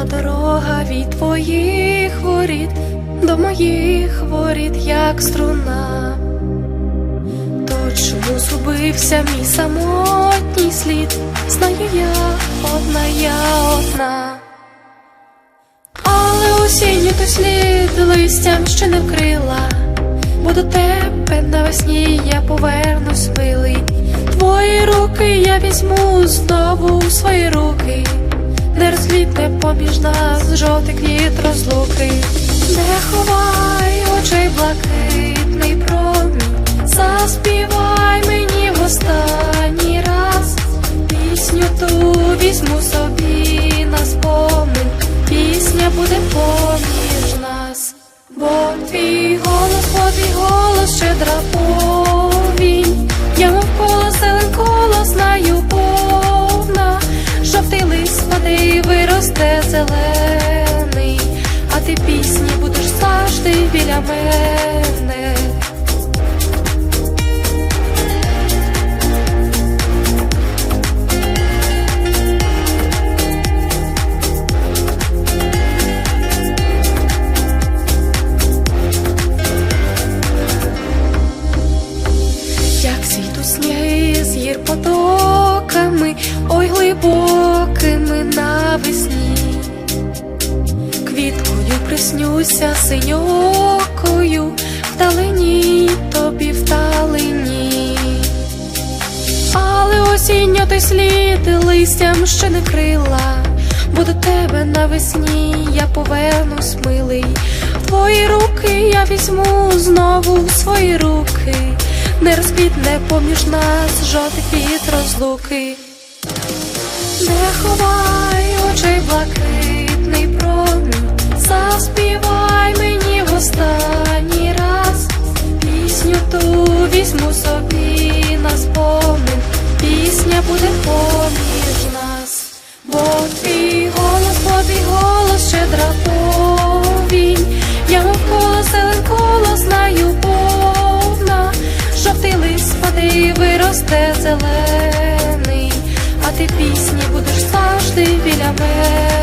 Вела дорога від твоїх воріт до моїх воріт, як струна. То чому згубився мій самотній слід? Знаю я одна, я одна. Але осінню той слід листям ще не вкрила, бо до тебе навесні я повернусь милий. Твої руки я візьму знову у свої руки, не розквітне поміж нас жовтий квіт розлуки, не ховай очей блакитний промінь, заспівай мені в останній раз пісню ту візьму собі на спомин, пісня буде поміж нас, бо твій голос, бо твій голос щедра повінь, зелений, а ти пісні будеш завжди біля мене. як світ у сні з гір потоками, ой глибокими приснюся синьокою, вдалині тобі вдалині, але осінньо той слід листям ще не крила, бо до тебе навесні я повернусь милий. Твої руки я візьму знову в свої руки, не розквітне поміж нас жовтий квіт розлуки. Не ховай очей буде поміж нас, бо твій голос, бо твій голос щедра повінь, я мов коло зелен коло знаю повна, жовтий лист паде виросте зелений, а ти пісні будеш завжди біля мене.